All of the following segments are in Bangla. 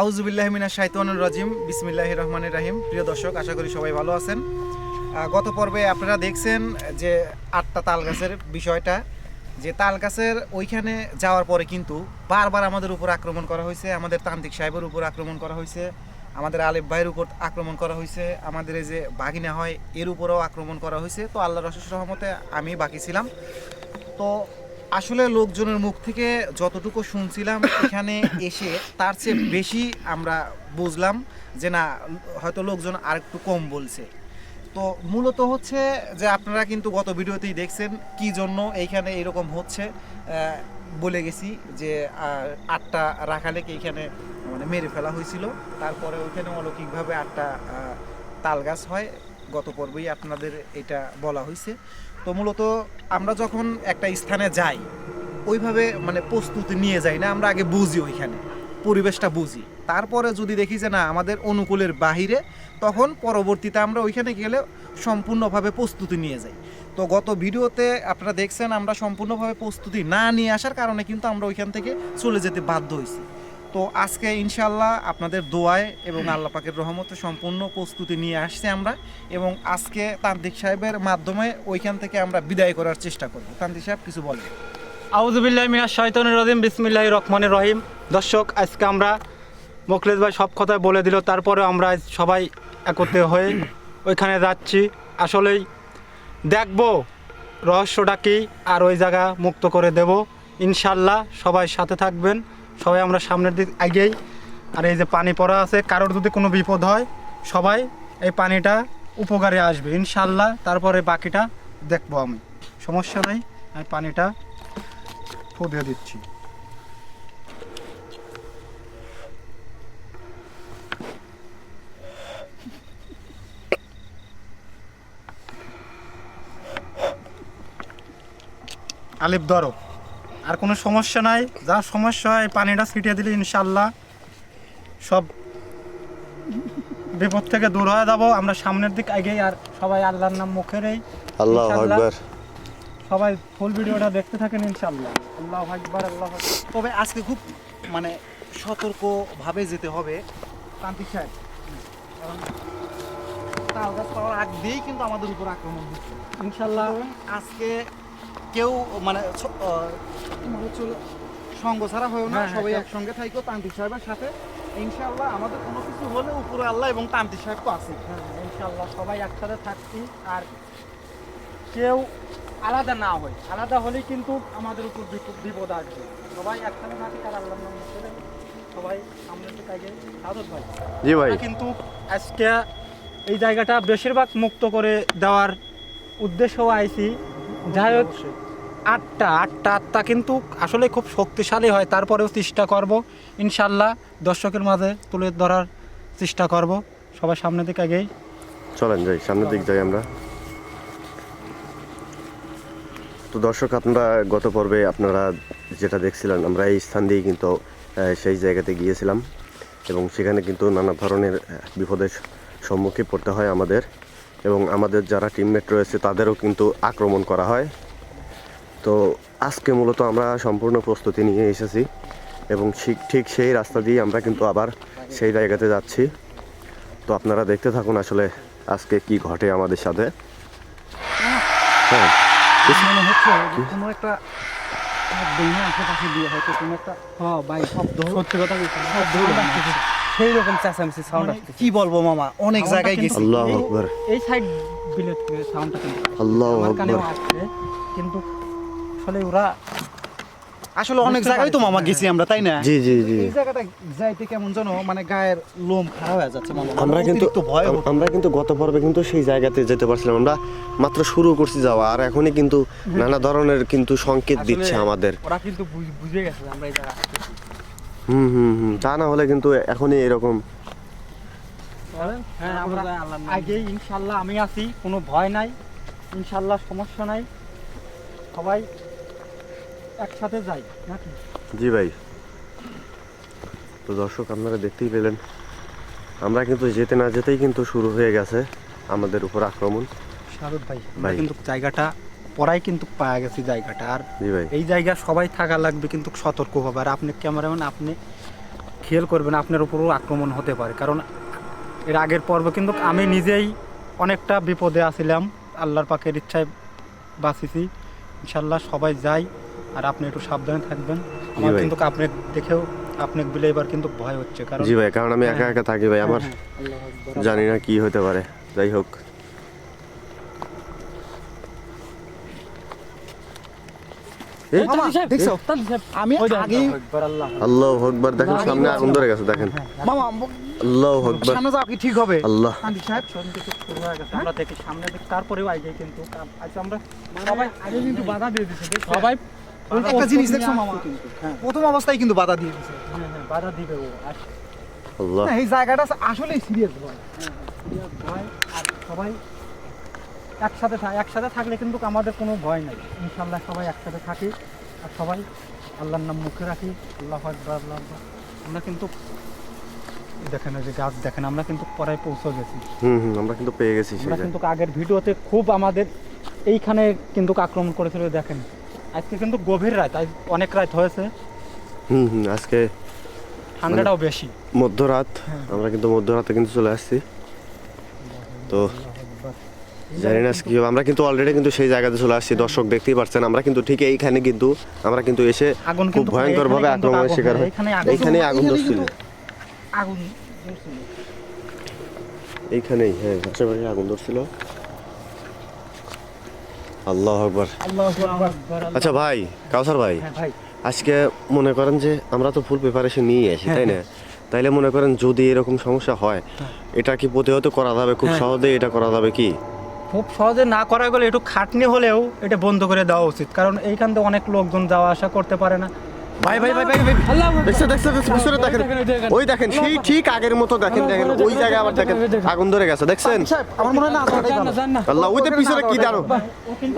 আউজুবিল্লাহ মিনা শাইতানুর রাজিম। বিসমিল্লাহ রহমানের রাহিম। প্রিয় দর্শক, আশা করি সবাই ভালো আছেন। গত পর্বে আপনারা দেখছেন যে আটটা তাল গাছের বিষয়টা, যে তাল গাছের ওইখানে যাওয়ার পরে কিন্তু বারবার আমাদের উপর আক্রমণ করা হয়েছে। আমাদের তান্ত্রিক সাহেবের উপর আক্রমণ করা হয়েছে। আমাদের আলেফ ভাইয়ের উপর আক্রমণ করা হয়েছে। আমাদের এই যে বাগিনা হয়, এর উপরেও আক্রমণ করা হয়েছে। তো আল্লাহ রসের রহমতে আমি বাকি ছিলাম। তো আসলে লোকজনের মুখ থেকে যতটুকু শুনছিলাম এখানে এসে তার চেয়ে বেশি আমরা বুঝলাম যে না, হয়তো লোকজন আরেকটু কম বলছে। তো মূলত হচ্ছে যে আপনারা কিন্তু গত ভিডিওতেই দেখছেন কি জন্য এইখানে এরকম হচ্ছে বলে গেছি যে আটটা রাখালেকে এইখানে মানে মেরে ফেলা হয়েছিল। তারপরে ওইখানে অলৌকিকভাবে আটটা তাল গাছ হয়। গত পর্বেই আপনাদের এটা বলা হয়েছে। তো মূলত আমরা যখন একটা স্থানে যাই, ওইভাবে মানে প্রস্তুতি নিয়ে যাই না, আমরা আগে বুঝি ওইখানে, পরিবেশটা বুঝি। তারপরে যদি দেখি যে না, আমাদের অনুকূলের বাহিরে, তখন পরবর্তীতে আমরা ওইখানে গেলে সম্পূর্ণভাবে প্রস্তুতি নিয়ে যাই। তো গত ভিডিওতে আপনারা দেখছেন, আমরা সম্পূর্ণভাবে প্রস্তুতি না নিয়ে আসার কারণে কিন্তু আমরা ওইখান থেকে চলে যেতে বাধ্য হয়েছি তো আজকে ইনশাল্লাহ আপনাদের দোয়ায় এবং আল্লাহ পাকের রহমতে সম্পূর্ণ প্রস্তুতি নিয়ে আসছি আমরা এবং আজকে তান্ত্রিক সাহেবের মাধ্যমে ওইখান থেকে আমরা বিদায় করার চেষ্টা করব। তান্ত্রিক সাহেব, কিছু বলেন। আউজুবিল্লাহ মিনাশ শাইতানির রাজিম বিসমিল্লাহ রহমানির রহিম। দর্শক, আজকে আমরা মোখলেস ভাই সব কথাই বলে দিল, তারপরে আমরা সবাই একত্রে হয়ে ওইখানে যাচ্ছি। আসলেই দেখব রহস্যটা কী, আর ওই জায়গা মুক্ত করে দেব। ইনশাল্লাহ সবাই সাথে থাকবেন। সবাই আমরা সামনের দিক আগেই। আর এই যে পানি পড়া আছে, কারোর যদি কোনো বিপদ হয়, সবাই এই পানিটা উপকারে আসবে। ইনশাল্লাহ তারপরে বাকিটা দেখব আমি। সমস্যা নাই, আমি পানিটা ফু দিচ্ছি। আলিফ, ধরো। আর কোনো সমস্যা নাই। যা সমস্যা হয় পানিটা ছিটিয়ে দিলে ইনশাল্লাহ সব বিপদ থেকে দূর হয়ে যাব। আমরা সামনের দিক আগেই আর সবাই আল্লাহর নাম মুখেরই আল্লাহ আকবার। সবাই ফুল ভিডিওটা দেখতে থাকেন ইনশাল্লাহ আল্লাহ আকবার আল্লাহ। তবে আজকে খুব মানে সতর্কভাবে যেতে হবে তান্ত্রিক সাহেব। কারণ তাল গাছ পাওয়ার আগ দিয়েই কিন্তু আমাদের উপর আক্রমণ হচ্ছে। ইনশাল্লাহ আজকে কেউ মানে সঙ্গ ছাড়া হয়েও না হ্যাঁ, হ্যাঁ, সবাই একসঙ্গে থাইকো তান্ত্রিক সাহেবের সাথে। ইনশাআল্লাহ আমাদের কোনো কিছু হলে উপরে আল্লাহ এবং তান্ত্রিক সাহেব তো আছে হ্যাঁ, ইনশাল্লাহ সবাই একসাথে থাকছি। আর কেউ আলাদা না হয়। আলাদা হলেই কিন্তু আমাদের উপর বিপদ- বিপদ আসবে। সবাই একসাথে থাকি আর আল্লাহর নাম সবাই সামনের দিকে আগে ভাই জি ভাই। কিন্তু আজকে এই জায়গাটা বেশিরভাগ মুক্ত করে দেওয়ার উদ্দেশ্যও আইছি। যাই হোক, আটটা আটটা আটটা কিন্তু আসলে খুব শক্তিশালী হয়। তারপরেও চেষ্টা করব, ইনশাল্লাহ দর্শকের মাঝে তুলে ধরার চেষ্টা করব। সবাই সামনের দিকে আগেই চলেন যাই, সামনের দিক যাই আমরা। তো দর্শক, আপনারা গত পর্বে আপনারা যেটা দেখছিলেন, আমরা এই স্থান দিয়ে কিন্তু সেই জায়গাতে গিয়েছিলাম। এবং সেখানে কিন্তু নানা ধরনের বিপদের সম্মুখে পড়তে হয় আমাদের। এবং আমাদের যারা টিমমেট রয়েছে তাদেরও কিন্তু আক্রমণ করা হয়। তো আজকে মূলত আমরা সম্পূর্ণ প্রস্তুতি নিয়ে এসেছি এবং ঠিক ঠিক সেই রাস্তা দিয়ে আমরা কিন্তু আবার সেই জায়গাতে যাচ্ছি। তো আপনারা দেখতে থাকুন আসলে আজকে কি ঘটে আমাদের সাথে। হ্যাঁ। মনে হচ্ছে কোনো একটা আশেপাশে দিয়ে হয়তো কোনো একটা হ্যাঁ ভাই শব্দ সত্যি কথা বলছি সেই রকম চেঁচামেচি সাউন্ড মানে কি বলব মামা? অনেক জায়গায় গেছি। আল্লাহ এই- আকবার। এই সাইড বিলেট সাউন্ডটা কিন্তু আল্লাহ আমার আকবার। কিন্তু আসলে ওরা আসলে অনেক জায়গায় তো মামা। গেছি আমরা তাই না? জি জি জি। এই জায়গাটা যাইতে কেমন যেন মানে গায়ের লোম খারাপ হয়ে যাচ্ছে মামা। আমরা কিন্তু অতিরিক্ত ভয় আমরা কিন্তু গত পর্বে কিন্তু সেই জায়গাতে যেতে পারছিলাম। আমরা মাত্র শুরু করছি যাওয়া আর এখনই কিন্তু নানা ধরনের কিন্তু সংকেত দিচ্ছে আমাদের। ওরা কিন্তু বুঝে গেছে আমরা এই জায়গা হুম হুম হুম। তা না হলে কিন্তু এখনই এরকম। হ্যাঁ আগেই ইনশাল্লাহ আমি আছি কোনো ভয় নাই ইনশাল্লাহ সমস্যা নাই। সবাই একসাথে যাই নাকি? জি ভাই। তো দর্শক আপনারা দেখতেই পেলেন আমরা কিন্তু যেতে না যেতেই কিন্তু শুরু হয়ে গেছে আমাদের উপর আক্রমণ। শারদ ভাই ভাই। কিন্তু জায়গাটা পরাই কিন্তু পাওয়া গেছি জায়গাটা। আর এই জায়গা সবাই থাকা লাগবে কিন্তু সতর্ক হবে। আর আপনি ক্যামেরাম্যান আপনি খেয়াল করবেন আপনার উপরও আক্রমণ হতে পারে। কারণ এর আগের পর্ব কিন্তু আমি নিজেই অনেকটা বিপদে আছিলাম। আল্লাহর পাকের ইচ্ছায় বাঁচিছি। ইনশাল্লাহ সবাই যাই। আর আপনি একটু সাবধানে থাকবেন। আমার কিন্তু আপনি দেখেও আপনি বিলে এবার কিন্তু ভয় হচ্ছে। কারণ জি ভাই কারণ আমি একা হ্যাঁ। একা থাকি ভাই। আমার হ্যাঁ, আল্লাহু আকবার। জানি না কি হতে পারে। যাই হোক এই, দেখছ আমি ওই দেখেন, আগেই আল্লাহু আকবার, আল্লাহ আল্লাহ আকবার দেখেন সামনে আগুন ধরে গেছে দেখেন। মামা আল্লাহ আকবার। সামনে যাও কি ঠিক হবে। আল্লাহ। কান্দিক সাহেব শোন কিছু শুরু হয়ে গেছে। আমরা দেখি সামনে দিক তারপরেও আগে কিন্তু। আমরা সবাই আগে কিন্তু বাধা দিয়ে দিছে সবাই একটা জিনিস দেখছ মামা? আসছে কিন্তু, প্রথম অবস্থায় কিন্তু বাধা দিয়ে দিছে। হ্যাঁ হ্যাঁ বাধা দিবে ও আল্লাহ। এই জায়গাটা আসলেই সিরিয়াস আর সবাই একসাথে একসাথে থাকলে কিন্তু আমাদের কোনো ভয় নাই। ইনশাল্লাহ সবাই একসাথে থাকি আর সবাই আল্লাহর নাম মুখে রাখি। আল্লাহ আকবার আল্লাহ আমরা কিন্তু দেখেন যে গাছ দেখেন আমরা কিন্তু পড়ায় পৌঁছে গেছি। হুম হুম আমরা কিন্তু পেয়ে গেছি আমরা কিন্তু আগের ভিডিওতে খুব আমাদের এইখানে কিন্তু আক্রমণ করেছিল দেখেন। আজকে কিন্তু গভীর রাত আজ অনেক রাত হয়েছে। হুম হুম আজকে ঠান্ডাটাও বেশি। মধ্যরাত হ্যাঁ। আমরা কিন্তু মধ্যরাতে কিন্তু চলে আসছি। তো জানি না কি হবে। আমরা কিন্তু অলরেডি কিন্তু সেই জায়গাতে চলে আসছি। দর্শক দেখতেই পাচ্ছেন আমরা কিন্তু ঠিক এইখানে কিন্তু আমরা কিন্তু এসে খুব ভয়ঙ্কর ভাবে আক্রমণের শিকার হয়। এখানে আগুন। এইখানেই আগুন ধরছিল। আগুন এইখানেই হ্যাঁ বাড়ি আগুন ধরছিল। আল্লাহ আকবার। আল্লাহ আকবার। আচ্ছা ভাই কাউসার ভাই হ্যাঁ ভাই। আজকে মনে করেন যে আমরা তো ফুল প্রিপারেশন নিয়ে আসি তাই না? তাইলে মনে করেন যদি এরকম সমস্যা হয় এটা কি প্রতিহত করা যাবে খুব হ্যাঁ। সহজে এটা করা যাবে কি? খুব সহজে না করা গেলে একটু খাটনি হলেও এটা বন্ধ করে দেওয়া উচিত। কারণ এইখান থেকে অনেক লোকজন যাওয়া আসা করতে পারে না। ভাই ভাই ভাই ভাই ভাই দেখছেন দেখছেন দেখছেন, পিছনে দেখেন। ওই দেখেন সেই ঠিক আগের মতো দেখেন দেখেন। ওই জায়গায় আবার দেখেন আগুন ধরে গেছে দেখছেন? আমার মনে হয় না আল্লাহ। ওই তো পিছনে কি জানো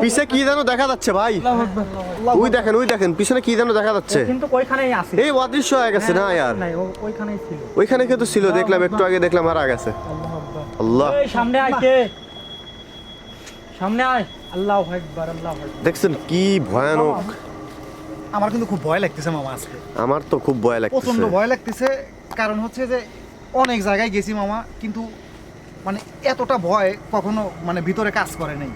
পিছে কি জানো দেখা যাচ্ছে ভাই। ওই দেখেন ওই দেখেন পিছনে কি জানো দেখা যাচ্ছে। কিন্তু ওইখানেই আছে। এই অদৃশ্য হয়ে গেছে না ইয়ার? নাই ওইখানেই ছিল। ওইখানে কিন্তু ছিল দেখলাম একটু আগে দেখলাম মারা গেছে। আল্লাহ। এই সামনে আয় কে? সামনে আয়। আল্লাহ একবার আল্লাহ আকবার। দেখছেন কি ভয়ানক? আমার কিন্তু খুব ভয় লাগতেছে মামা আজকে। আমার তো খুব ভয় প্রচণ্ড ভয় লাগতেছে কারণ হচ্ছে যে অনেক জায়গায় গেছি মামা কিন্তু মানে এতটা ভয় কখনো মানে ভিতরে কাজ করে নাই।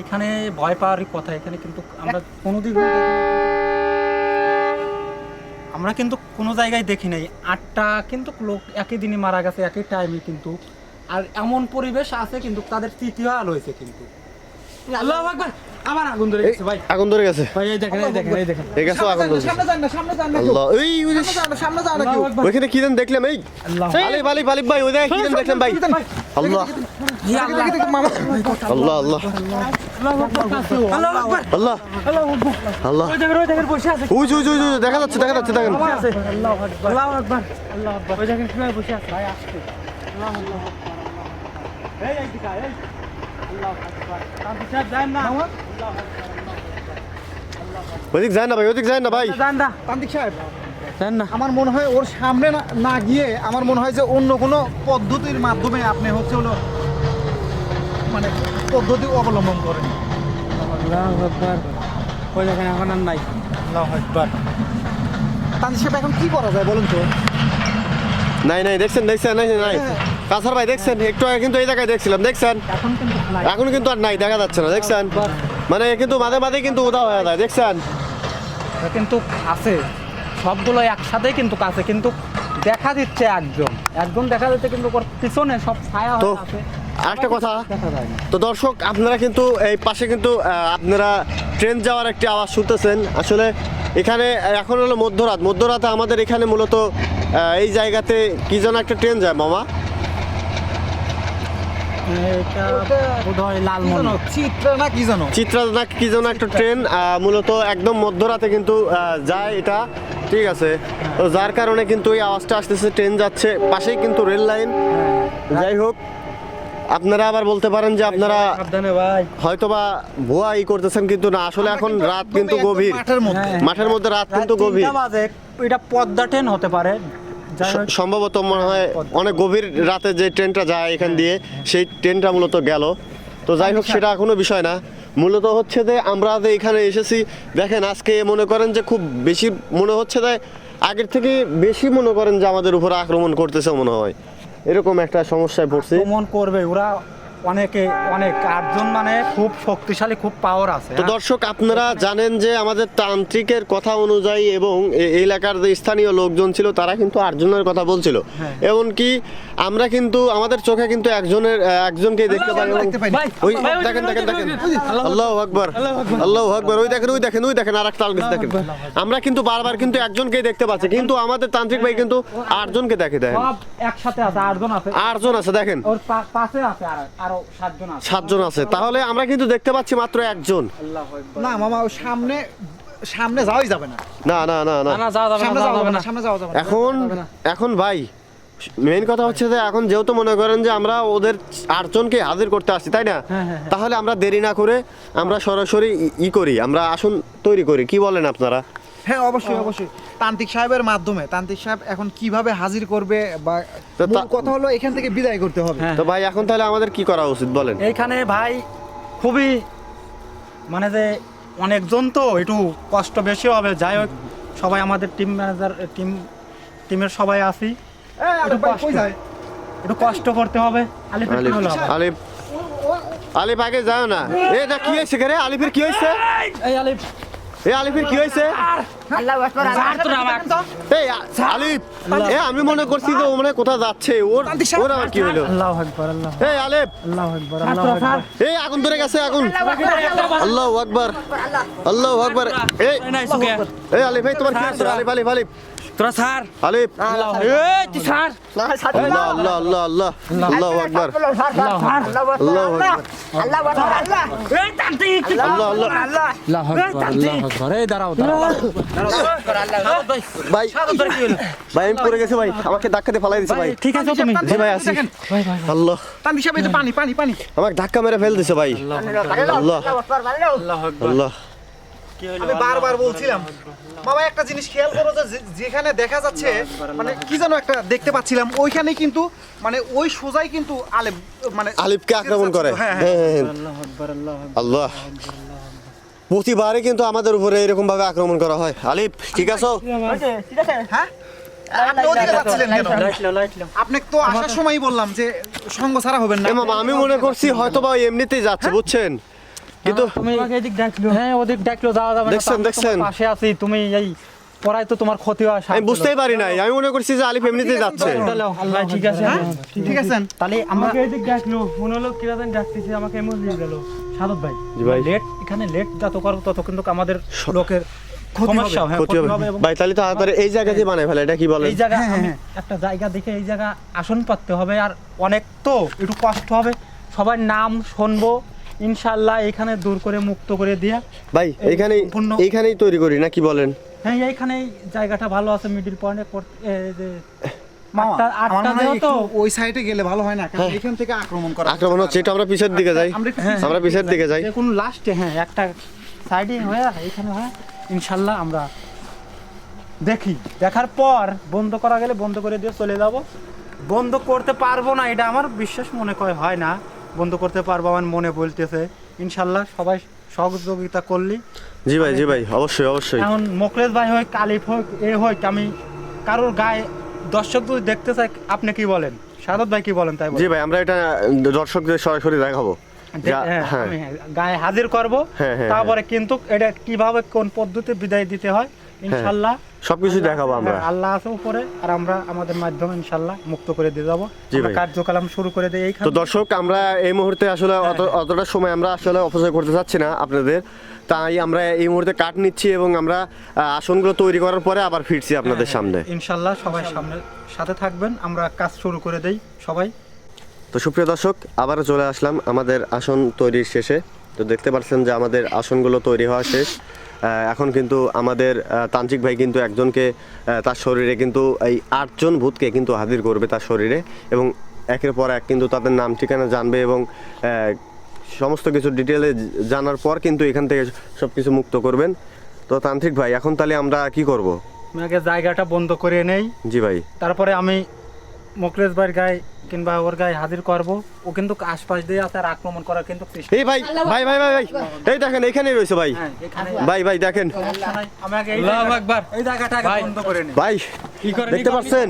এখানে ভয় পাওয়ারই কথা এখানে কিন্তু আমরা কোনোদিন আমরা কিন্তু কোনো জায়গায় দেখি নাই। আটটা কিন্তু লোক একই দিনে মারা গেছে একই টাইমে কিন্তু আর এমন পরিবেশ আছে কিন্তু তাদের তৃতীয় আলো হয়েছে কিন্তু। আল্লাহ আকবার! আবার আগুন ধরে গেছে ভাই। আগুন ধরে গেছে। ভাই এই দেখেন এই দেখেন এই দেখেন। এই গেছে আগুন ধরে সামনে যান না সামনে যান না আল্লাহ এই ওই যে- সামনে যান না আকবার। ওইখানে কি দেন দেখলাম এই? আলিফ আলিফ ভাই ওই দেখে কি দেন দেখলাম ভাই। আল্লাহ। আল্লাহ আল্লাহ আল্লাহ আল্লাহ আল্লাহ ওই দেখেন ওই দেখেন বসে আছে। ওই ওই ওই দেখা যাচ্ছে দেখা যাচ্ছে দেখেন। আল্লাহ আকবার। আল্লাহ আকবার। আল্লাহ আকবার। ওই দেখেন কীভাবে বসে আছে। ভাই আসছে। আল্লাহ আল্লাহ এই এই দিকা এই আল্লাহ আকবার। ওইদিক যায় না। ভাই ওইদিক যায় না ভাই। তান্ত্রিক সাহেব আমার মনে হয় ওর সামনে না- না গিয়ে আমার মনে হয় যে অন্য কোনো পদ্ধতির মাধ্যমে আপনি হচ্ছে হলো মানে পদ্ধতি অবলম্বন করেন। ওই দেখেন এখন আর নাই। আল্লাহ আকবার। তান্ত্রিক সাহেব এখন কি করা যায় বলুন তো? নাই নাই দেখছেন দেখছেন নাই নাই। কাছার ভাই দেখছেন? একটু আগে কিন্তু এই জায়গায় দেখছিলাম দেখছেন? এখন কিন্তু আর নাই দেখা যাচ্ছে না দেখছেন? মানে কিন্তু মাঝে মাঝে কিন্তু উদা হয়ে যায় দেখছেন? কিন্তু আছে। সবগুলো একসাথেই কিন্তু আছে কিন্তু দেখা দিচ্ছে একজন। একজন দেখা যাচ্ছে কিন্তু ওর পিছনে সব ছায়া হয়ে আছে। আরেকটা কথা তো দর্শক আপনারা কিন্তু এই পাশে কিন্তু আপনারা ট্রেন যাওয়ার একটি আওয়াজ শুনতেছেন। আসলে এখানে এখন হলো মধ্যরাত। মধ্যরাতে আমাদের এখানে মূলত এই জায়গাতে কি যেন একটা ট্রেন যায় মামা এটা বোধ হয় কি লালমনি জানো, চিত্রা না কি জানো চিত্রা না কি যেন একটা ট্রেন মূলত একদম মধ্যরাতে কিন্তু যায় এটা ঠিক আছে। তো যার কারণে কিন্তু এই আওয়াজটা আসতেছে ট্রেন যাচ্ছে পাশেই কিন্তু রেল লাইন। যাই হোক আপনারা আবার বলতে পারেন যে আপনারা হয়তোবা ভুয়া ই করতেছেন কিন্তু না আসলে এখন রাত কিন্তু গভীর। মাঠের মধ্যে। হ্যাঁ। রাত কিন্তু গভীর। এটা পদ্মা ট্রেন হতে পারে। সম্ভবত মনে হয় অনেক গভীর রাতে যে ট্রেনটা যায় এখান দিয়ে সেই ট্রেনটা মূলত গেল। তো যাই হোক সেটা এখনও বিষয় না। মূলত হচ্ছে যে আমরা যে এখানে এসেছি দেখেন আজকে মনে করেন যে খুব বেশি মনে হচ্ছে যে আগের থেকে বেশি মনে করেন যে আমাদের উপর আক্রমণ করতেছে মনে হয়। এরকম একটা সমস্যায় পড়ছে। আক্রমণ করবে ওরা অনেকে অনেক আটজন মানে খুব শক্তিশালী খুব পাওয়ার আছে তো দর্শক আপনারা জানেন যে আমাদের তান্ত্রিকের কথা অনুযায়ী এবং এলাকার যে স্থানীয় লোকজন ছিল তারা কিন্তু আটজনের কথা বলছিল। হ্যাঁ। এমনকি আমরা কিন্তু আমাদের চোখে কিন্তু একজনের একজনকে দেখতে পাই। ওই দেখেন দেখেন, দেখেন। ওই দেখেন দেখেন, আল্লাহ আকবর। আল্লাহ আকবর। ওই দেখেন ওই দেখেন ওই দেখেন আর একটা দেখেন। আমরা কিন্তু বারবার কিন্তু একজনকেই দেখতে পাচ্ছি কিন্তু আমাদের তান্ত্রিক ভাই কিন্তু আটজনকে দেখে দেখেন। সব একসাথে আছে আটজন আছে। আটজন আছে দেখেন। ওর পাশে আছে আরও সাতজন আছে। তাহলে আমরা কিন্তু দেখতে পাচ্ছি মাত্র একজন। না মামা সামনে সামনে যাওয়াই যাবে না। না না না না। যাওয়া যাবে না সামনে যাওয়া যাবে যাবে না। না সামনে যাওয়া যাবে এখন এখন ভাই মেইন কথা হচ্ছে যে এখন যেহেতু মনে করেন যে আমরা ওদের আটজনকে হাজির করতে আসছি তাই না? হ্যাঁ, হ্যাঁ, তাহলে আমরা দেরি না করে আমরা সরাসরি ই করি আমরা আসন তৈরি করি। কি বলেন আপনারা? হ্যাঁ অবশ্যই অবশ্যই। তান্ত্রিক সাহেবের মাধ্যমে। তান্ত্রিক সাহেব এখন কীভাবে হাজির করবে বা কথা হলো এখান থেকে বিদায় করতে হবে। হ্যাঁ। তো ভাই এখন তাহলে আমাদের কি করা উচিত বলেন? এইখানে ভাই খুবই মানে যে অনেকজন তো একটু কষ্ট বেশি হবে। যাই হোক সবাই আমাদের টিম ম্যানেজার টিম টিমের সবাই যায়? একটু কষ্ট করতে হবে। আলিফ আলিফ আলিফ আগে যাও না। এ না কি হয়েছে রে? আলিফের কি হয়েছে? এই আলিফ। এ আলিফের কি হয়েছে এই আ- আলিফ এ আমি মনে করছি যে ও মানে কোথাও যাচ্ছে ওর ওর আবার কি হলো আল্লাহ আকবার আল্লাহ এই আলিফ আল্লাহ আকবার আল্লাহ আকবার এই আগুন ধরে গেছে আগুন আল্লাহ আকবার আল্লাহ আকবার এই এই আলিফ এই তোমার কি হয়েছে আলিফ আলিফ আলিফ তোরা স্যার আলিফ এই তুই স্যার আল্লাহ আল্লাহ আল্লাহ আল্লাহ আল্লাহ আকবার আল্লাহ আকবার এই তান্ত্রিক আল্লাহ আল্লাহ আল্লাহ আকবার আল্লাহ আকবার এই দাঁড়াও দাঁড়াও ভাই ভাই আমি পড়ে গেছি ভাই। আমাকে ধাক্কা ফালাই দিছে ভাই ঠিক আছে তুমি জি ভাই আছি আল্লাহ। তান্ত্রিক সাহেব এই যে পানি পানি পানি। আমাকে ধাক্কা মেরে ফেল দিছে ভাই। আল্লাহ আল্লাহ আল্লাহ। আমি বারবার বলছিলাম। বাবা একটা জিনিস খেয়াল করো যে যেখানে দেখা যাচ্ছে মানে কি যেন একটা দেখতে পাচ্ছিলাম ওইখানে কিন্তু মানে ওই সোজাই কিন্তু আলেম মানে আলিফকে আক্রমণ করে। হ্যাঁ হ্যাঁ। হ্যাঁ হ্যাঁ, হ্যাঁ। আল্লাহ আল্লাহ। প্রতিবারই কিন্তু আমাদের উপরে এরকম ভাবে আক্রমণ করা হয়। আলিফ ঠিক আছো? হ্যাঁ? আপনি ওদিকে যাচ্ছিলেন কেন? লাইট লো লাইট লো আপনি তো আসার সময়ই বললাম যে সঙ্গ ছাড়া হবেন না। আমি মনে করছি হয়তো বা এমনিতেই যাচ্ছে বুঝছেন? কিন্তু তুমি এদিক ডাকলো। হ্যাঁ ওদিক ডাকলো যাওয়া যাবে দেখছেন, দেখছেন? পাশে আছি তুমি এই তো তোমার ক্ষতি হয় আমি বুঝতেই পারি নাই আমি মনে করছি যে আলিফ এমনিতেই যাচ্ছে। আল্লাহ ঠিক আছে হ্যাঁ? ঠিক আছেন তাহলে আমাকে এদিক ডাকলো মনে হলো কিরাদান ডাকতেছে আমাকে এমন দিয়ে গেল সাদত ভাই। ভাই। লেট এখানে লেট যত করব তত কিন্তু আমাদের লোকের ক্ষতি হবে, সমস্যা হ্যাঁ, ক্ষতি হবে। এবং ভাই তাহলে তো তাড়াতাড়ি এই জায়গাতে বানাই ফেলে এটা কি বলেন? এই জায়গা হ্যাঁ, আমি হ্যাঁ। একটা জায়গা দেখে এই জায়গা আসন পাততে হবে আর অনেক তো একটু কষ্ট হবে। সবার নাম শুনব ইনশাল্লাহ এখানে দূর করে মুক্ত করে দিয়া ভাই এইখানেই এইখানেই তৈরি করি না কি বলেন? হ্যাঁ এইখানে জায়গাটা ভালো আছে মিডিল পয়েন্টে যে মামা, আটটা- আমার আটটা মনে হয় যেহেতু- একটু ওই সাইডে গেলে ভালো হয় না কারণ এখান থেকে আক্রমণ করা আক্রমণ হচ্ছে একটু আমরা পিছের দিকে যাই। আমরা একটু হ্যাঁ, আমরা পিছের দিকে যাই। যে লাস্টে হ্যাঁ একটা সাইডে হয়ে এখানে হয় ইনশাল্লাহ আমরা দেখি। দেখার পর বন্ধ করা গেলে বন্ধ করে দিয়ে চলে যাব। বন্ধ করতে পারব না এটা আমার বিশ্বাস মনে করে হয় না। বন্ধ করতে পারব আমার মনে বলতেছে। ইনশাল্লাহ সবাই সহযোগিতা করলি। জি ভাই জি ভাই অবশ্যই অবশ্যই। এখন মোকলেশ ভাই হোক কালিফ হোক এ হোক আমি কারোর গায়ে দর্শক যদি দেখতে চাই আপনি কি বলেন? ভাই কি বলেন তাই জি ভাই আমরা এটা দর্শকদের সরাসরি দেখাবো। হ্যাঁ, হ্যাঁ। গায়ে হাজির করব। হ্যাঁ, তারপরে কিন্তু এটা কীভাবে কোন পদ্ধতি বিদায় দিতে হয় ইনশাল্লাহ। সবকিছু দেখাবো আমরা। আল্লাহ আছে উপরে আর আমরা আমাদের মাধ্যমে ইনশাল্লাহ মুক্ত করে দিয়ে যাব। কার্যকলাপ শুরু করে দিই তো দর্শক আমরা এই মুহূর্তে আসলে অত- অতটা সময় আমরা আসলে অপচয় করতে চাচ্ছি না আপনাদের। তাই আমরা এই মুহূর্তে কাট নিচ্ছি এবং আমরা আসনগুলো তৈরি করার পরে আবার ফিরছি আপনাদের সামনে। ইনশাল্লাহ সবাই সামনে সাথে থাকবেন আমরা কাজ শুরু করে দেই সবাই। তো সুপ্রিয় দর্শক আবারও চলে আসলাম আমাদের আসন তৈরির শেষে। তো দেখতে পাচ্ছেন যে আমাদের আসনগুলো তৈরি হওয়া শেষ। এখন কিন্তু আমাদের তান্ত্রিক ভাই কিন্তু একজনকে তার শরীরে কিন্তু এই আটজন ভূতকে কিন্তু হাজির করবে তার শরীরে এবং একের পর এক কিন্তু তাদের নাম ঠিকানা জানবে এবং সমস্ত কিছু ডিটেলে জানার পর কিন্তু এখান থেকে সব কিছু মুক্ত করবেন। তো তান্ত্রিক ভাই এখন তাহলে আমরা কি করব? আগে জায়গাটা বন্ধ করে নেই। জি ভাই। তারপরে আমি মোকলেশ ভাইয়ের গায়ে কিংবা ওর গায়ে হাজির করব। ও কিন্তু আশপাশ দিয়ে আর আক্রমণ করার কিন্তু এই ভাই ভাই ভাই ভাই ভাই এই দেখেন এখানেই রয়েছে ভাই। হ্যাঁ ভাই ভাই দেখেন। আল্লাহু আকবার। এই জায়গাটাকে। বন্ধ করে ভাই কি করে দেখতে পাচ্ছেন।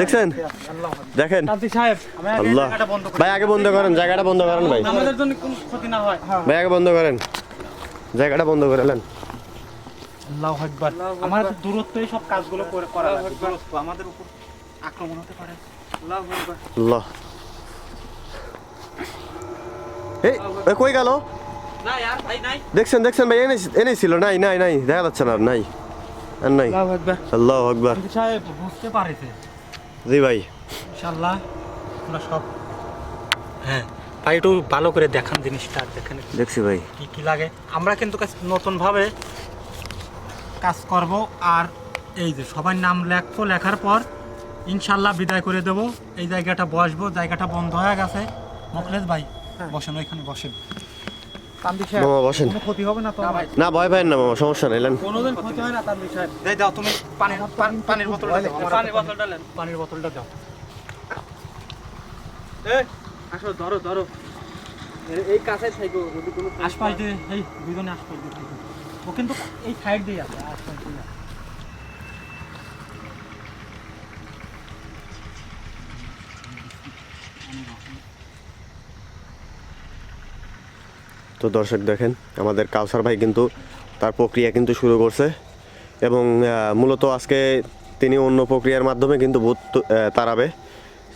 দেখছেন? আল্লাহ আকবার। দেখেন। কান্তি সাহেব আল্লাহ। জায়গাটা বন্ধ করে। ভাই আগে বন্ধ করেন জায়গাটা বন্ধ করেন ভাই। আমাদের জন্য কোনো ক্ষতি না হয়। ভাই আগে বন্ধ করেন। জায়গাটা বন্ধ করে নেন। আল্লাহ আকবার। আমাদের দূরত্বই সব কাজগুলো করে করা লাগবে। দূরত্ব আমাদের উপর আক্রমণ হতে পারে। আল্লাহ এই কই গেল? না यार ভাই নাই। দেখছেন দেখছেন ভাই এনে এনেই ছিল নাই নাই নাই দেখা যাচ্ছে না আর নাই। আর নাই। আল্লাহু আকবার। বুঝতে পারেছে জি ভাই। ইনশাআল্লাহ আমরা সব হ্যাঁ ভাই একটু ভালো করে দেখান জিনিসটা দেখেন দেখছি ভাই। কি কি লাগে? আমরা কিন্তু কাজ নতুনভাবে কাজ করব আর এই যে সবার নাম লেখবো লেখার পর ইনশাল্লাহ বিদায় করে দেব। এই জায়গাটা বসবো জায়গাটা বন্ধ হয়ে গেছে। মকলেশ ভাই বসেন ওইখানে বসেন। মামা বসেন। ক্ষতি হবে না তো? না ভয় পাইন না মামা সমস্যা নাই লেন কোনোদিন ক্ষতি হয় না তান্দিক সাহেব। এই দাও তুমি পানি পানি- পানির বোতলটা দাও পানির বোতলটা পানির বোতলটা দাও। এই আসো ধরো ধরো। এই কাছে থাকো যদি কোনো আশপাশ দিয়ে এই দুজনে আশপাশ দিয়ে থাকবে। ও কিন্তু এই সাইড দিয়ে আছে আশপাশ দিয়ে। তো দর্শক দেখেন আমাদের কাউসার ভাই কিন্তু তার প্রক্রিয়া কিন্তু শুরু করছে এবং মূলত আজকে তিনি অন্য প্রক্রিয়ার মাধ্যমে কিন্তু ভূত তাড়াবে।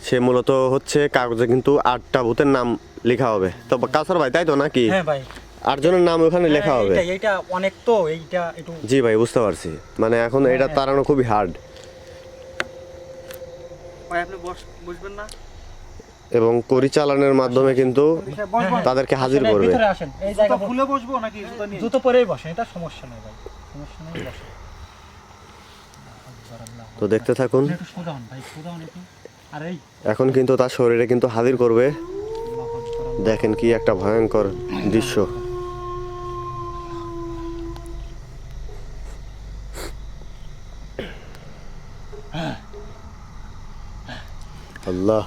সে মূলত হচ্ছে কাগজে কিন্তু আটটা ভূতের নাম লেখা হবে। তো কাউসার ভাই তাই তো নাকি? হ্যাঁ ভাই। আটজনের নাম ওখানে লেখা হ্যাঁ, হবে। এইটা এইটা অনেক তো এইটা একটু জি ভাই বুঝতে পারছি। মানে এখন এটা হ্যাঁ। তাড়ানো খুবই হার্ড ভাই আপনি বসবেন না? এবং পরিচালনের মাধ্যমে কিন্তু তাদেরকে হাজির করবে। ভিতরে আসেন। এই জায়গা খুলে বসবো নাকি জুতো পরেই বসেন এটা সমস্যা নেই ভাই। সমস্যা নেই তো দেখতে থাকুন। এখন কিন্তু তার শরীরে কিন্তু হাজির করবে। দেখেন কি একটা ভয়ঙ্কর দৃশ্য। আল্লাহ।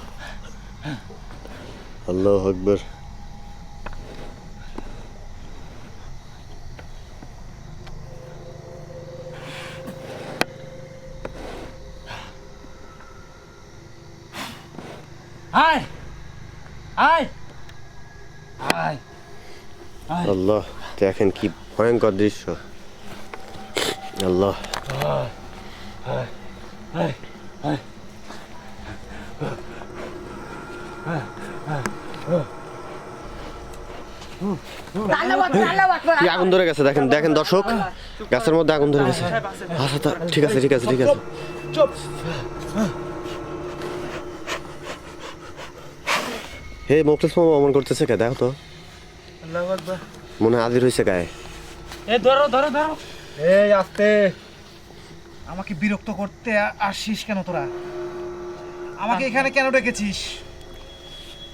আল্লাহ আকবর। আয় আয় আয় আল্লাহ দেখেন কি ভয়ঙ্কর দৃশ্য। আল্লাহ। কি আগুন ধরে গেছে দেখেন দেখেন দর্শক। গাছের মধ্যে আগুন ধরে গেছে। আচ্ছা ঠিক আছে ঠিক আছে ঠিক আছে। হে মোকলেস মামা অমন করতেছে কে? দেখো তো। মনে হয় হাজির হয়েছে গায়ে। এই ধরো ধরো ধরো। এই আস্তে। আমাকে বিরক্ত করতে আসিস কেন তোরা? আমাকে এখানে কেন ডেকেছিস?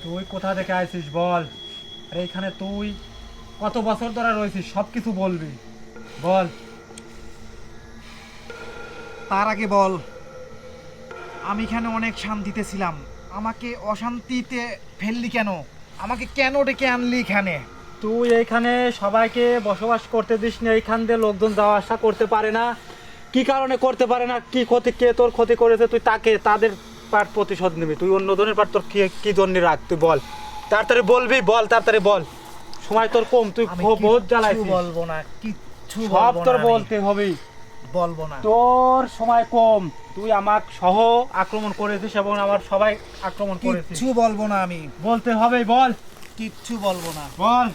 তুই কোথা থেকে আইছিস বল? আর এইখানে তুই কত বছর ধরে রয়েছিস সব কিছু বলবি। বল। তার আগে বল আমি এখানে অনেক শান্তিতে ছিলাম। আমাকে অশান্তিতে ফেললি কেন? আমাকে কেন ডেকে আনলি এখানে? তুই এইখানে সবাইকে বসবাস করতে দিস না এইখান দিয়ে লোকজন যাওয়া আসা করতে পারে না। কি কারণে করতে পারে না? কি ক্ষতি কে তোর ক্ষতি করেছে? তুই তাকে তাদের পার প্রতিশোধ নিবি। তুই অন্য জনের পার তোর কি কি জন্য রাখ তুই বল। তাড়াতাড়ি বলবি বল তাড়াতাড়ি বল। সময় তোর কম তুই বহুত জ্বালাইছিস। বলব না কিচ্ছু সব তোর। বলতে হবেই বলব না। তোর সময় কম। তুই আমার সহ আক্রমণ করেছিস এবং আমার সবাই আক্রমণ করেছিস। কিচ্ছু বলব না আমি। বলতে হবে বল। কিচ্ছু বলব না। বল।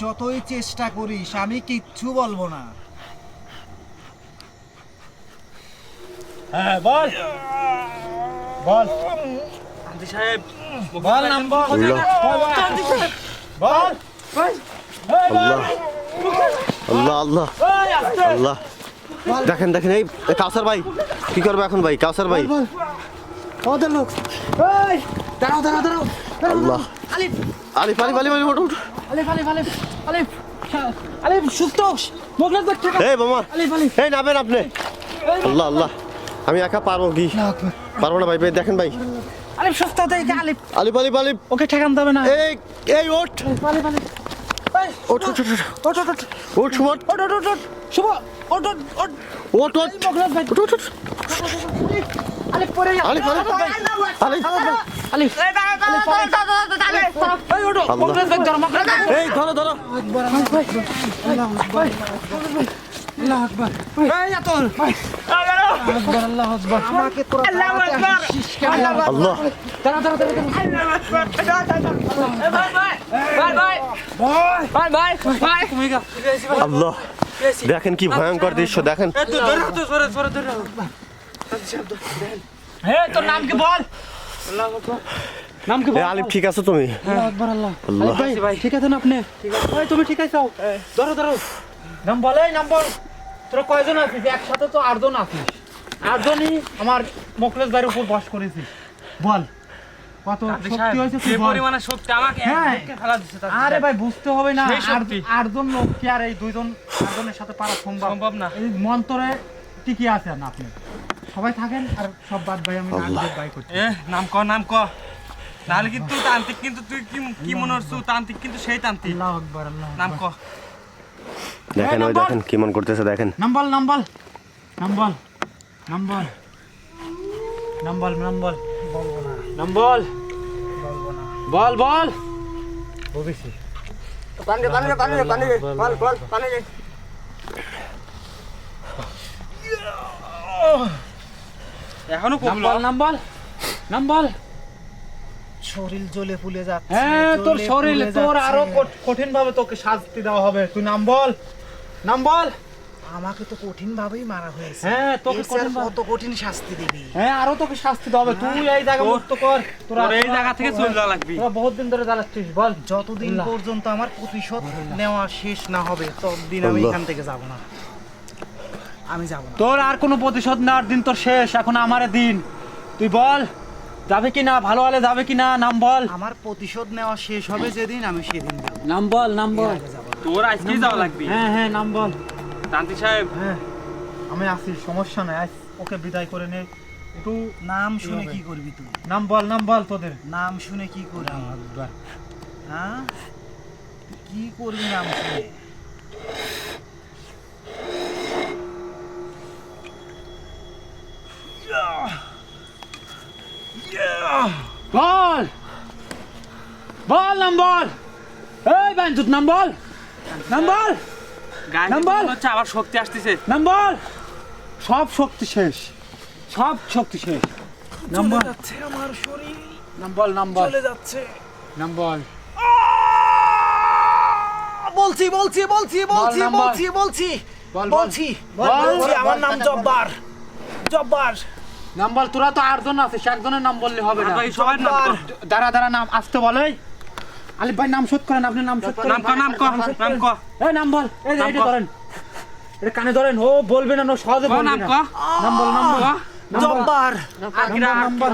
যতই চেষ্টা করিস আমি কিচ্ছু বলব না। হ্যাঁ বল। বল। কান্তি সাহেব বল নাম বল। বল। আল্লাহ। আল্লাহ আল্লাহ। আল্লাহ। দেখেন দেখেন এই কাউসার ভাই কি করবে এখন ভাই? কাউসার ভাই। আমাদের লোক। এই দাঁড়াও দাঁড়াও দাঁড়াও। আল্লাহ। আলিফ। আলিফ আলিফ আলিফ আলিফ ওঠ। আলিফ আলিফ আলিফ আলিফ। আরে সুস্থ মোগলের ভাই ঠেকা। এই মামা। আলি আলি এই নামেন আপনি। আল্লাহ আল্লাহ। আমি একা পারব কি? পারব না ভাই ভাই দেখেন ভাই। আরে সুস্থ দেই আলিফ। আলিপ আলিপ আলিপ ওকে ঠেকান দেবে না। এই এই ওঠ। আলিফ আলিফ ওঠ ওঠ ওঠ, ওঠ। ওট ওট ওট ওঠ। সুমন। ওট ওট ওট ওট শুভ। ওট ওট ওট ওঠ ওঠ। মোগলের ভাই। ওঠ ওঠ ওঠ। আলিফ পরে আলিফ আলিফ আলিফ। আলিফ। ধর মোগলের ভাই এই ধরো ধরো। আল্লাহ আকবার। এই আতর। আকবার আল্লাহ আকবার। আমাকে তোরা দাঁড়াতে আসিস কেন? আল্লাহ দাঁড়া দাঁড়া দাঁড়া তুমি গা। আল্লাহ। দেখেন কি ভয়ঙ্কর দৃশ্য দেখেন। তোর নাম কি বল? নাম কি আলিফ ঠিক আছে তুমি? আল্লাহ ঠিক আছে না আপনি? তুমি ঠিক আছো? ধরো ধরো। নাম বল তোরা কয়জন আছিস? একসাথে তো আটজন আছিস। আটজনই আমার মোকলেশ ভাইয়ের উপর বস করেছিস বল কত শক্তি হয়েছে তুই পরিমাণে শক্তি আমাকে হ্যাঁ। ফেলা দিচ্ছে আরে ভাই বুঝতে হবে না সেই শক্তি। আট- আটজন লোক কি আর এই দুইজন আটজনের সাথে পারা সম্ভব। সম্ভব না। এই মন্তরে টিকে আছেন আপনি। সবাই থাকেন আর সব বাদ ভাই আমি করছি। এ নাম ক নাম ক। কিন্তু তান্ত্রিক কিন্তু তুই কি কি মনে হচ্ছু তান্ত্রিক কিন্তু সেই তান্ত্রিক আল্লাহ আকবার আল্লাহ নাম ক। দেখেন ওই দেখেন কি মন করতেছে দেখেন। নাম বল নাম বল নাম বল নাম বল বল। নাম বল বলব না নাম বল বল এখনও বল শরীর জ্বলে ফুলে যাচ্ছে হ্যাঁ তোর শরীর তোর আরও কঠিন ভাবে তোকে শাস্তি দেওয়া হবে। তুই নাম বল। নাম বল। আমাকে তো কঠিন ভাবেই মারা হয়েছে। হ্যাঁ তোকে কঠিন কত কঠিন শাস্তি দিবি। হ্যাঁ আরও তোকে শাস্তি হবে। তুই এই জায়গা তোর- মুক্ত কর। তোর এই জায়গা থেকে চলে যাওয়া লাগবি। তোরা বহুত দিন ধরে জ্বালাচ্ছিস বল। যতদিন পর্যন্ত আমার প্রতিশোধ নেওয়া শেষ না হবে ততদিন আমি এখান থেকে যাব না। আমি যাব না। তোর আর কোনো প্রতিশোধ নেওয়ার দিন তোর শেষ এখন আমারে দিন। তুই বল যাবে কি না ভালো হলে যাবে কি না নাম বল। আমার প্রতিশোধ নেওয়া শেষ হবে যেদিন আমি সেদিন যাব। নাম বল নাম বল। তোর আজকেই যাওয়া লাগবি। হ্যাঁ হ্যাঁ নাম বল। তান্ত্রিক সাহেব। হ্যাঁ আমি আসি সমস্যা নাই। আজ ওকে বিদায় করে নে। একটু নাম শুনে কি করবি তুই? নাম বল নাম বল তোদের। নাম শুনে কি করবি? হ্যাঁ? কি করবি নাম শুনে? বল! বল নাম বল। এই বাঞ্চুত নাম বল। নাম বল গায়ে নাম বল। মনে হচ্ছে আবার শক্তি আসতেছে। নাম বল সব শক্তি শেষ। সব শক্তি শেষ। নাম চলে বল যাচ্ছে আমার শরীর। নাম বল নাম বল চলে যাচ্ছে। নাম বল বলছি বলছি বলছি বলছি বলছি বলছি বল, বল। বলছি বলছি আমার নাম জব্বার। জব্বার। নাম বল তোরা তো আটজন আছিস একজনের নাম বললে হবে না। নাম দাঁড়া দাঁড়া নাম আসতে বলে। আলিফ ভাই নাম শোধ করেন আপনি নাম শোধ করেন। নাম ক নাম ক নাম ক এই নাম বল। এই যে এইটা ধরেন। এটা কানে ধরেন। ও বলবে না সহজে ক বলবে নাম ক নাম বল নাম বল। বল। জব্বার। নাম বল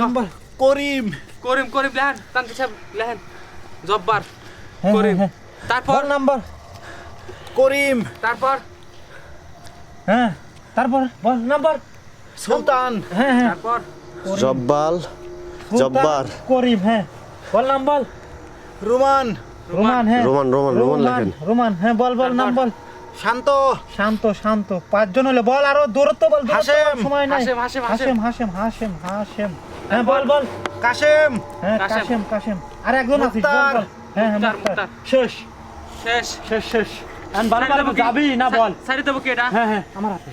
নাম বল। করিম। করিম করিম লেহেন। তান্ত্রিক সাহেব লেহেন। জব্বার। হ্যাঁ, করিম। হ্যাঁ, তারপর? বল নাম্বার করিম। তারপর? হ্যাঁ তারপর বল নাম্বার সুলতান। হ্যাঁ হ্যাঁ। তারপর? জব্বাল। জব্বার। করিম হ্যাঁ। বল নাম বল। রুমান। রোমান হ্যাঁ। রোমান রোমান রোমান লেখেন। রোমান হ্যাঁ বল বল নাম বল। শান্ত। শান্ত শান্ত। পাঁচজন হলে বল আরও দূরত্ব বল হাশেম, সময় নাই। হাশেম, হাশেম হাশেম হাশেম হাশেম হ্যাঁ বল বল। কাশেম। হ্যাঁ কাশেম। কাশেম আর একজন আছিস বল বল। হ্যাঁ হ্যাঁ। শেষ। শেষ। শেষ শেষ। এখন? যাবি না বল। সাইডে দেবো কি এটা? হ্যাঁ হ্যাঁ আমার হাতে।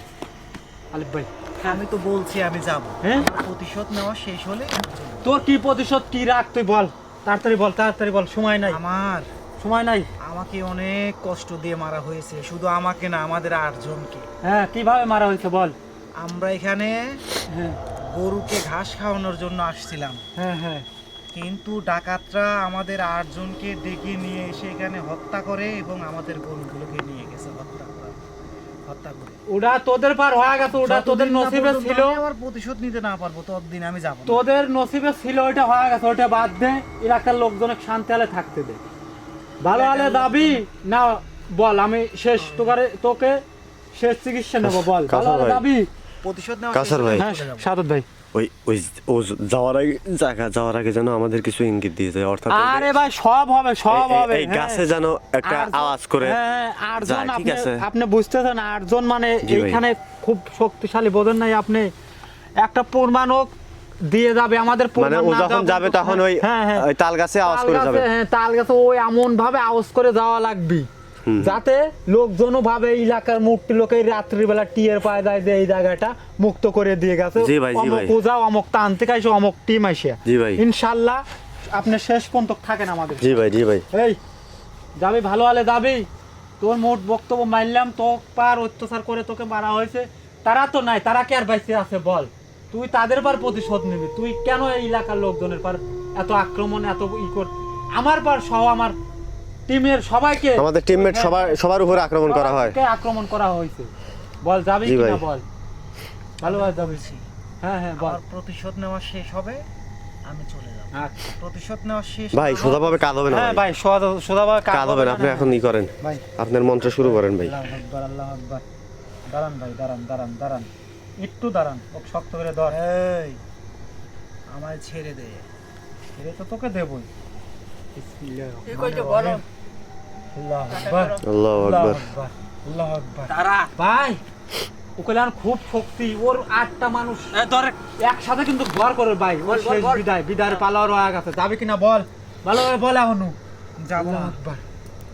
আলিফ ভাই। আমি তো বলছি আমি যাব। হ্যাঁ? প্রতিশোধ নেওয়া শেষ হলে তোর কি প্রতিশোধ? কি রাখ তুই বল। তাড়াতাড়ি বল তাড়াতাড়ি বল সময় নাই। আমার? সময় নাই। আমাকে অনেক কষ্ট দিয়ে মারা হয়েছে শুধু আমাকে না আমাদের আটজনকে। হ্যাঁ কীভাবে মারা হয়েছে বল। আমরা এখানে হ্যাঁ। গরুকে ঘাস খাওয়ানোর জন্য আসছিলাম। হ্যাঁ হ্যাঁ। কিন্তু ডাকাতরা আমাদের আটজনকে ডেকে নিয়ে এসে এখানে হত্যা করে এবং আমাদের গরুগুলোকে নিয়ে গেছে হত্যা করে হত্যা করে ওটা তোদের পার হয়ে গেছে ওটা তোদের নসিবে ছিল। আমার প্রতিশোধ নিতে না পারব ততদিন আমি যাব তোদের নসিবে ছিল ওইটা হয়ে গেছে ওইটা বাদ দে এলাকার লোকজনের শান্তি আলে থাকতে দে। ভালো আলে দাবি না বল আমি শেষ তোকে তোকে শেষ চিকিৎসা নেব বল। ভালো প্রতিশোধ নেওয়া কাসার ভাই। হ্যাঁ সাদত ভাই। ওই ওই ও যাওয়ার আগে জায়গা যাওয়ার আগে যেন আমাদের কিছু ইঙ্গিত দিয়ে যায় অর্থাৎ আরে ভাই সব হবে সব হবে এই হ্যাঁ। গাছে যেন একটা আওয়াজ করে হ্যাঁ, আটজন ঠিক আপনি- আছে। আপনি বুঝতেছেন আটজন মানে। এইখানে খুব শক্তিশালী বোঝেন নাই আপনি একটা প্রমাণক দিয়ে যাবে আমাদের মানে ও যখন যাবে তখন ওই হ্যাঁ হ্যাঁ ওই তাল গাছে আওয়াজ করে যাবে হ্যাঁ তাল গাছে ওই এমন ভাবে আওয়াজ করে যাওয়া লাগবে। যাতে লোকজনও ভাবে এলাকার মুক্তি লোকে রাত্রিবেলা টিয়ের পায় যায় যে এই জায়গাটা মুক্ত করে দিয়ে গেছে। অমুক। পূজা অমুক তান্ত্রিক আইসে অমুক টিম আইসে। ইনশাল্লাহ আপনি শেষ পর্যন্ত থাকেন আমাদের। জি ভাই জি ভাই। এই যাবি ভালো হলে যাবি। তোর মোট বক্তব্য মানলাম তো পার অত্যাচার করে তোকে মারা হয়েছে। তারা তো নাই তারা কে আর বাইসে আছে বল? তুই তাদের পার প্রতিশোধ নিবি। তুই কেন এই এলাকার লোকজনের পার এত আক্রমণ এত ই কর আমার পার সহ আমার টিমের সবাইকে আমাদের টিমমেট সবার সবার উপরে আক্রমণ করা হয়। আক্রমণ করা হয়েছে। বল যাবি কিনা ভাই। বল? ভালো হয় যাবি। হ্যাঁ হ্যাঁ বল। প্রতিশোধ নেওয়া শেষ হবে আমি চলে যাব। আচ্ছা। প্রতিশোধ নেওয়া শেষ ভাই সোজাভাবে কাঁদ হবে না হ্যাঁ ভাই। ভাই সোজা সোজাভাবে কাঁদ হবে না আপনি এখন ই করেন? ভাই। আপনার মন্ত্র শুরু করেন ভাই। আল্লাহ আকবার আল্লাহ আকবার। দাঁড়ান ভাই দাঁড়ান দাঁড়ান দাঁড়ান। একটু দাঁড়ান ওক শক্ত করে ধর। এই আমায় ছেড়ে দে। এটা তো তোকে দেবই। বলো। আল্লাহ আকবার আল্লাহ আল্লাহ আকবার। আকবার আল্লাহ আকবার। তারা। ভাই ওকে খুব শক্তি। ওর আটটা মানুষ এ, একসাথে কিন্তু ঘর করে ভাই। ওর শেষ বিদায়। বিদায়ের পালার হয়ে গেছে। যাবে কিনা বল? ভালো করে বল এখনও। যাব আকবার।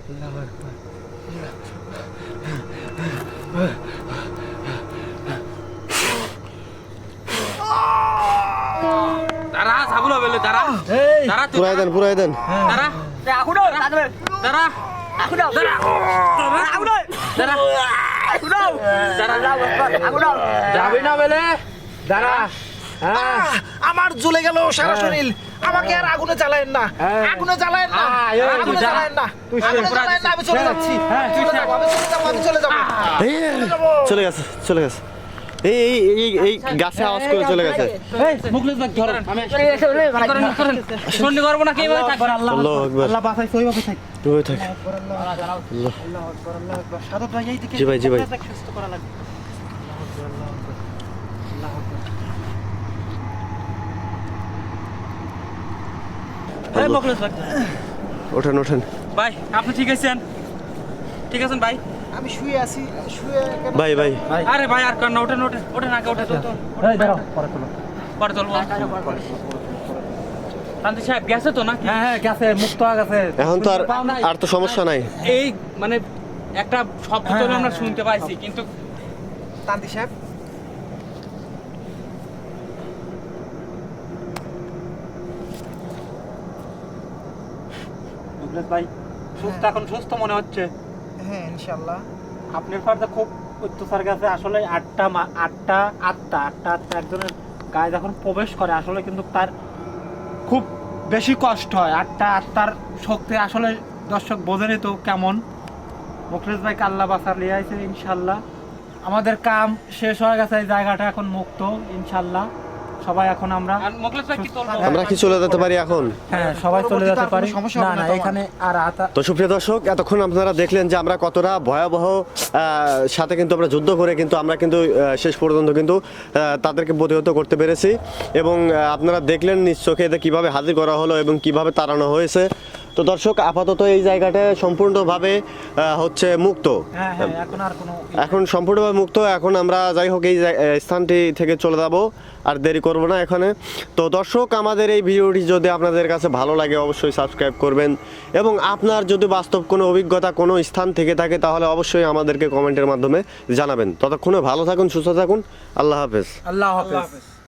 আল্লাহ আকবার। তারা ছাগল হবে লে, তারা। তারা তুই পুরাই দেন পুরাই দেন। তারা। তারা। যাবি না বেলে দাঁড়া হ্যাঁ আমার জ্বলে গেল সারা। শরীর আমাকে আর আগুনে জ্বালায়েন না। আগুনে জ্বালায়েন না আগুনে জ্বালায়েন না তুই আগুনে জ্বালায়েন না আমি চলে যাচ্ছি হ্যাঁ, চলে যাব আমি চলে যাব আমি চলে যাব চলে গেছে চলে গেছে এই এই এই গাছে আওয়াজ করে চলে গেছে। এই মুখলেস ভাই ধরো। আমি সন্ধি করব না কি আল্লাহ আকবার আল্লাহ আল্লাহ আকবার। আকবার। আল্লাহ বাঁচাইছে ওইভাবে থাক। ডুবে থাক। আল্লাহ আকবার আল্লাহ আকবার সাদত ভাই এইদিকে জি ভাই, জি ভাই। সুস্থ করা লাগবে আল্লাহ আকবার আল্লাহ আকবার আল্লাহ আকবার এই মুখলেস ভাই। ওঠেন ওঠেন। ভাই আপনি ঠিক আছেন? ঠিক আছেন ভাই? আমি শুয়ে আছি শুয়ে ভাই ভাই। আরে ভাই আর কান্না ওঠেন ওঠেন ওঠেন আগে ওঠেন এই দাঁড়াও পরে তোলো। পরে চলবো শান্তি সাহেব গেছে তো নাকি? হ্যাঁ হ্যাঁ গেছে মুক্ত গেছে। এখন তো আর শুনতে? আর তো সমস্যা নাই। এই মানে একটা শব্দ তো হ্যাঁ, আমরা হ্যাঁ, শুনতে পাইছি কিন্তু তান্তি সাহেব? ভাই সুস্থ এখন সুস্থ মনে হচ্ছে। হ্যাঁ ইনশাল্লাহ আপনার ফার্দে খুব অত্যাচার গেছে আসলে আটটা আটটা আটটা আটটা আটটা একজনের গায়ে যখন প্রবেশ করে, আসলে কিন্তু তার খুব বেশি কষ্ট হয়। আটটা আটটার শক্তি আসলে দর্শক বোঝেনি তো কেমন। মুখলেস ভাই কাল্লা বাসার লিয়ে আইছে ইনশাল্লাহ আমাদের কাম শেষ হয়ে গেছে, এই জায়গাটা এখন মুক্ত ইনশাল্লাহ সবাই এখন আমরা আর মোকলেশ ভাই কি আমরা কি চলে যেতে পারি এখন? হ্যাঁ সবাই চলে যেতে পারি। না না? এখানে আর তো সুপ্রিয় দর্শক এতক্ষণ আপনারা দেখলেন যে আমরা কতটা ভয়াবহ আহ, সাথে কিন্তু আমরা যুদ্ধ করে কিন্তু আমরা কিন্তু শেষ পর্যন্ত কিন্তু আহ, তাদেরকে প্রতিহত করতে পেরেছি। এবং আপনারা দেখলেন নিজ চোখে কীভাবে কীভাবে হাজির করা হলো এবং কীভাবে তাড়ানো হয়েছে। তো দর্শক আপাতত এই জায়গাটা সম্পূর্ণভাবে হচ্ছে মুক্ত। হ্যাঁ হ্যাঁ এখন আর সম্পূর্ণভাবে মুক্ত। এখন আমরা যাই হোক এই স্থানটি থেকে চলে যাব আর দেরি করব না এখানে। তো দর্শক আমাদের এই ভিডিওটি যদি আপনাদের কাছে ভালো লাগে অবশ্যই সাবস্ক্রাইব করবেন। এবং আপনার যদি বাস্তব কোনো অভিজ্ঞতা কোনো স্থান থেকে থাকে তাহলে অবশ্যই আমাদেরকে কমেন্টের মাধ্যমে জানাবেন। ততক্ষণে ভালো থাকুন সুস্থ থাকুন। আল্লাহ হাফেজ। আল্লাহ হাফেজ।